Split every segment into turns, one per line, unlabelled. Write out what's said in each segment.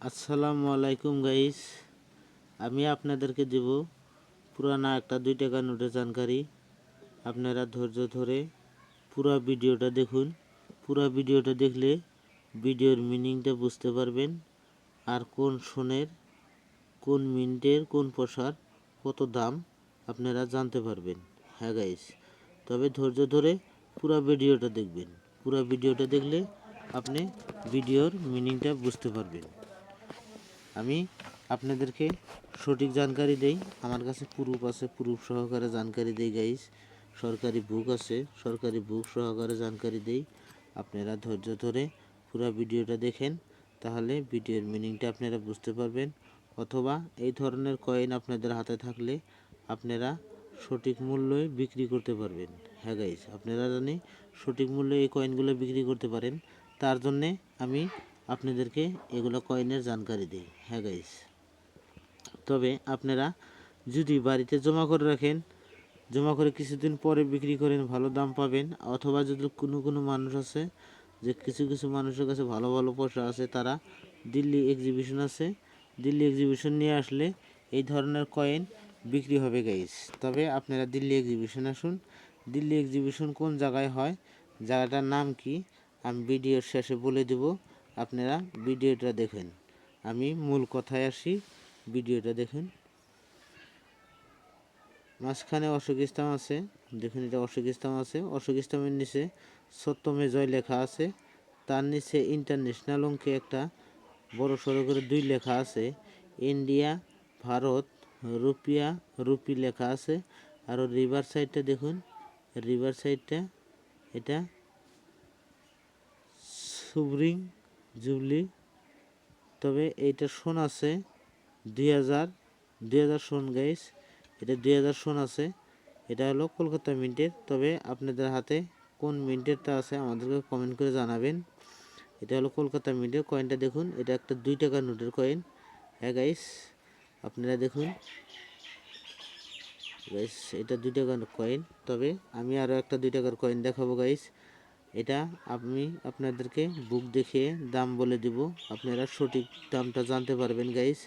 আসসালামু আলাইকুম গাইস। আমি আপনাদেরকে দেব পুরানা একটা দুই টাকা নোটের জানকারি। আপনারা ধৈর্য ধরে পুরো ভিডিওটা দেখুন। পুরো ভিডিওটা দেখলে ভিডিওর মিনিংটা বুঝতে পারবেন আর কোন সোনের, কোন মিনিটের, কোন পয়সার কত দাম আপনারা জানতে পারবেন। হ্যাঁ গাইস, তবে ধৈর্য ধরে পুরো ভিডিওটা দেখবেন। পুরো ভিডিওটা দেখলে আপনি ভিডিওর মিনিংটা বুঝতে পারবেন। আমি আপনাদেরকে সঠিক জানকারি দেই। আমার কাছে প্রুফ আছে, প্রুফ সহকারে জানকারি দেই গাইস সরকারি বুক আছে, সরকারি বুক সহকারে জানকারি দেই। আপনারা ধৈর্য ধরে পুরো ভিডিওটা দেখেন, তাহলে ভিডিওর মিনিংটা আপনারা বুঝতে পারবেন। অথবা এই ধরনের কয়েন আপনাদের হাতে থাকলে আপনারা সঠিক মূল্যে বিক্রি করতে পারবেন। হ্যাঁ গাইস আপনারা জানি সঠিক মূল্যে এই কয়েনগুলো বিক্রি করতে পারেন। তার জন্যে আমি আপনাদেরকে এগুলো কয়েনের জানকারি দিই। হ্যাঁ গাইস তবে আপনারা যদি বাড়িতে জমা করে রাখেন, জমা করে কিছুদিন পরে বিক্রি করেন, ভালো দাম পাবেন, অথবা যদি কোনো কোনো মানুষ আছে, যে কিছু কিছু মানুষের কাছে ভালো ভালো পয়সা আছে, তারা দিল্লি এক্সিবিশন আছে, দিল্লি এক্সিবিশন নিয়ে আসলে এই ধরনের কয়েন বিক্রি হবে গাইস তবে আপনারা দিল্লি এক্সিবিশন আসুন। দিল্লি এক্সিবিশন কোন জায়গায় হয়? জায়গাটার নাম কি? আমি ভিডিওর শেষে বলে দেব। আপনারা ভিডিওটা দেখেন। আমি মূল কথায় আসি, ভিডিওটা দেখুন। মাঝখানে অশোক ইসলাম আছে, দেখুন এটা অশোক ইসলাম আছে। অশোক ইসলামের নিচে সত্যমে জয় লেখা আছে। তার নিচে ইন্টারন্যাশনাল অঙ্কে একটা বড় সড়ো করে দুই লেখা আছে। ইন্ডিয়া, ভারত, রুপিয়া, রুপি লেখা আছে। আর রিভার সাইডটা দেখুন রিভার সাইডটা এটা সুব্রিং জুবলি। তবে এইটা সোন আছে দুই হাজার দুই হাজার সোন গাইস এটা দুই হাজার সোন আছে। এটা হলো কলকাতা মিন্টের তবে আপনাদের হাতে কোন মিন্টেরটা আছে আমাদেরকে কমেন্ট করে জানাবেন। এটা হলো কলকাতা মিন্টের কয়েনটা দেখুন, এটা একটা দুই টাকার নোটের কয়েন হ্যাঁ গাইস আপনারা দেখুন। গাইস এটা দুই টাকার কয়েন তবে আমি আরও একটা দুই টাকার কয়েন দেখাবো গাইস এটা আমি আপনাদেরকে বুক দেখে দাম বলে দিব। আপনারা সঠিক দামটা জানতে পারবেন গাইস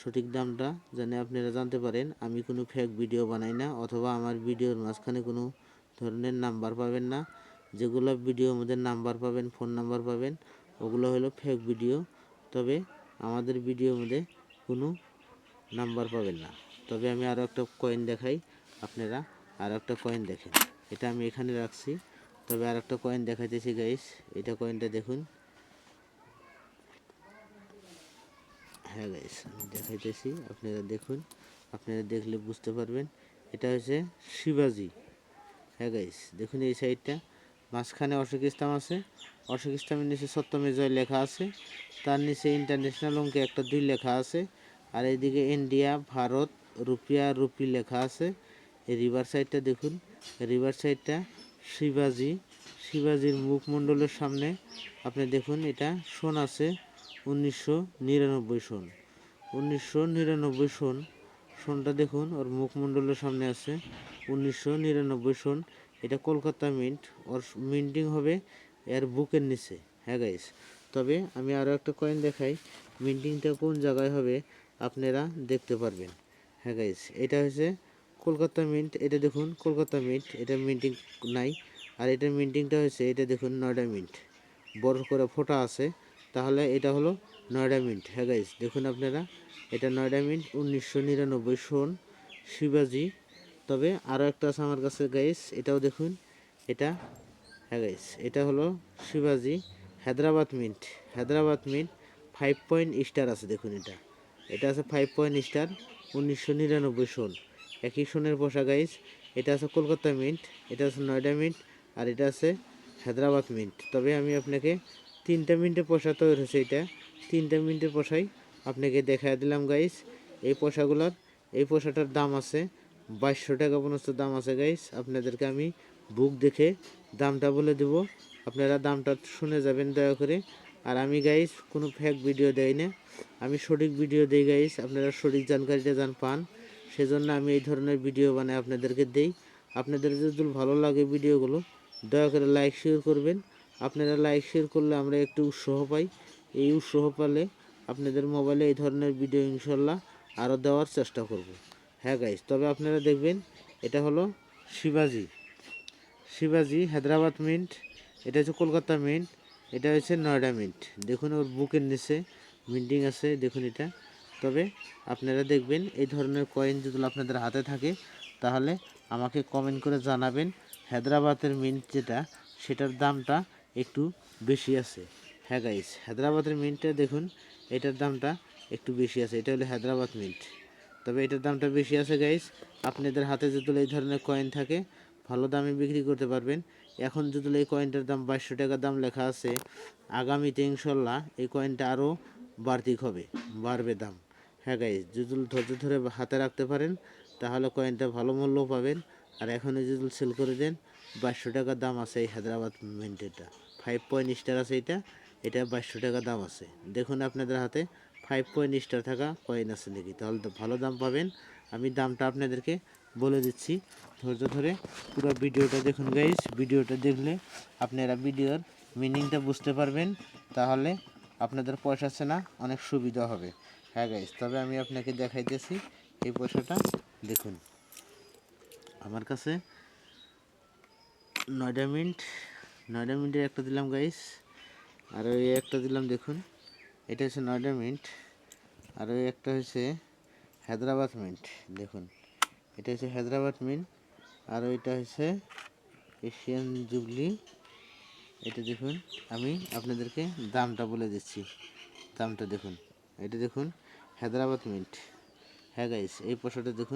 সঠিক দামটা জানে আপনারা জানতে পারেন। আমি কোনো ফেক ভিডিও বানাই না, অথবা আমার ভিডিওর মাঝখানে কোনো ধরনের নাম্বার পাবেন না। যেগুলো ভিডিওর মধ্যে নাম্বার পাবেন ফোন নাম্বার পাবেন, ওগুলো হলো ফেক ভিডিও তবে আমাদের ভিডিওর মধ্যে কোনো নাম্বার পাবেন না। তবে আমি আরও একটা কয়েন দেখাই। আপনারা আর একটা কয়েন দেখেন। এটা আমি এখানে রাখছি। তবে আর একটা কয়েন দেখাইতেছি গাইস এটা কয়েনটা দেখুন। হ্যাঁ গাইস আমি দেখাইতেছি। আপনারা দেখুন। আপনারা দেখলে বুঝতে পারবেন। এটা হচ্ছে শিবাজি। হ্যাঁ গাইস দেখুন এই সাইডটা মাঝখানে অশোক ইসলাম আছে। অশোক ইসলামের নিচে সত্যমে জয় লেখা আছে। তার নিচে ইন্টারন্যাশনাল অঙ্কে একটা দুই লেখা আছে। আর এইদিকে ইন্ডিয়া ভারত রুপিয়া রুপি লেখা আছে। এই রিভার সাইডটা দেখুন। রিভার সাইডটা শিবাজি, শিবাজির মুখমণ্ডলের সামনে। আপনি দেখুন, এটা সোন আছে উনিশশো নিরানব্বই সন। উনিশশো নিরানব্বই সন, সনটা দেখুন, ওর মুখমণ্ডলের সামনে আছে উনিশশো নিরানব্বই সন। এটা কলকাতা মিন্ট, ওর মিন্টিং হবে এর বুকের নিচে হ্যাঁ গাইস তবে আমি আরও একটা কয়েন দেখাই, মিন্টিংটা কোন জায়গায় হবে আপনারা দেখতে পারবেন হ্যাঁ গাইস এটা হচ্ছে কলকাতা মিন্ট, এটা দেখুন, কলকাতা মিন্ট, এটা মিন্টিং নাই। আর এটার মিন্টিংটা হয়েছে, এটা দেখুন, নয়ডা মিন্ট। বড় করে ফোটা আছে। তাহলে এটা হলো নয়ডা মিন্ট। হ্যাঁ গাইস দেখুন আপনারা, এটা নয়ডা মিন্ট, উনিশশো নিরানব্বই সন, শিবাজি। তবে আরও একটা আছে আমার কাছে গাইস এটাও দেখুন, এটা হ্যাঁ গাইস এটা হলো শিবাজি Hyderabad mint. Hyderabad mint five point star আছে, দেখুন এটা। এটা আছে ফাইভ পয়েন্ট স্টার উনিশশো নিরানব্বই সন। একই সনের পোষা গাইস এটা আছে কলকাতা মিন্ট, এটা আছে নয়ডা মিন্ট, আর এটা আছে হায়দ্রাবাদ মিন্ট। তবে আমি আপনাকে তিনটা মিনিটের পোষা তৈরি হয়েছে এটা। তিনটা মিনিটের পোষাই আপনাকে দেখা দিলাম গাইস এই পোষাগুলোর এই পোশাটার দাম আছে বাইশশো টাকা পর্যন্ত দাম আছে গাইস আপনাদেরকে আমি বুক দেখে দামটা বলে দেব। আপনারা দামটা শুনে যাবেন, দয়া করে। আর আমি গাইস কোনো ফেক ভিডিও দেই না। আমি সঠিক ভিডিও দিই গাইস আপনারা সঠিক জানকারিটা জান পান। সেজন্য আমি এই ধরনের ভিডিও বানাই আপনাদেরকে দেই। আপনাদের যদি ভালো লাগে ভিডিওগুলো দয়া করে লাইক শেয়ার করবেন। আপনারা লাইক শেয়ার করলে আমরা একটু উৎসাহ পাই। এই উৎসাহ পালে আপনাদের মোবাইলে এই ধরনের ভিডিও ইনশাল্লাহ আরও দেওয়ার চেষ্টা করব। হ্যাঁ গাইস তবে আপনারা দেখবেন এটা হলো শিবাজি। শিবাজি হায়দ্রাবাদ মিন্ট এটা হচ্ছে কলকাতা মিন্ট এটা হচ্ছে নয়ডা মিন্ট দেখুন ওর বুকের নিচে মিন্টিং আছে, দেখুন এটা। তবে আপনারা দেখবেন এই ধরনের কয়েন যদি আপনাদের হাতে থাকে, তাহলে আমাকে কমেন্ট করে জানাবেন হায়দ্রাবাদের মিন্ট যেটা, সেটার দামটা একটু বেশি আছে। হ্যাঁ গাইস হায়দ্রাবাদের মিন্টটা দেখুন, এটার দামটা একটু বেশি আছে, এটা হলো হায়দ্রাবাদ মিন্ট তবে এটার দামটা বেশি আছে গাইস আপনাদের হাতে যদি এই ধরনের কয়েন থাকে, ভালো দামে বিক্রি করতে পারবেন। এখন যদি এই কয়েনটার দাম বাইশশো টাকা দাম লেখা আছে, আগামীতে ইনশাল্লাহ এই কয়েনটা আরও বাড়তি হবে, বাড়বে দাম। হ্যাঁ গাইস যদি ধৈর্য ধরে হাতে রাখতে পারেন, তাহলে কয়েনটা ভালো মূল্য পাবেন। আর এখনই যদি সেল করে দেন, বাইশশো টাকা দাম আছে এই হায়দ্রাবাদ মিন্টেরটা ফাইভ পয়েন্ট স্টার আছে এটা এটা বাইশশো টাকা দাম আছে। দেখুন আপনাদের হাতে ফাইভ পয়েন্ট স্টার থাকা কয়েন আছে নাকি। তাহলে তো ভালো দাম পাবেন। আমি দামটা আপনাদেরকে বলে দিচ্ছি। ধৈর্য ধরে পুরো ভিডিওটা দেখুন গাইস ভিডিওটা দেখলে আপনারা ভিডিওর মিনিংটা বুঝতে পারবেন। তাহলে আপনাদের পয়সা চেনা অনেক সুবিধা হবে। হ্যাঁ গাইস তবে আমি আপনাকে দেখাইতেছি এই পয়সাটা দেখুন, আমার কাছে নয়ডা মিন্ট, নয়ডা মিন্টের একটা দিলাম গাইস আর ওই একটা দিলাম দেখুন, এটা হচ্ছে নয়ডা মিন্ট, আর ওই একটা হচ্ছে হায়দ্রাবাদ মিন্ট, দেখুন। এটা হচ্ছে হায়দ্রাবাদ মিন্ট, আর ওইটা হচ্ছে এশিয়ান জুবলি। এটা দেখুন, আমি আপনাদেরকে দামটা বলে দিচ্ছি। দামটা দেখুন, এটা দেখুন। হায়দ্রাবাদ মিন্ট হ্যাঁ গাইস এই পয়সাটা দেখুন।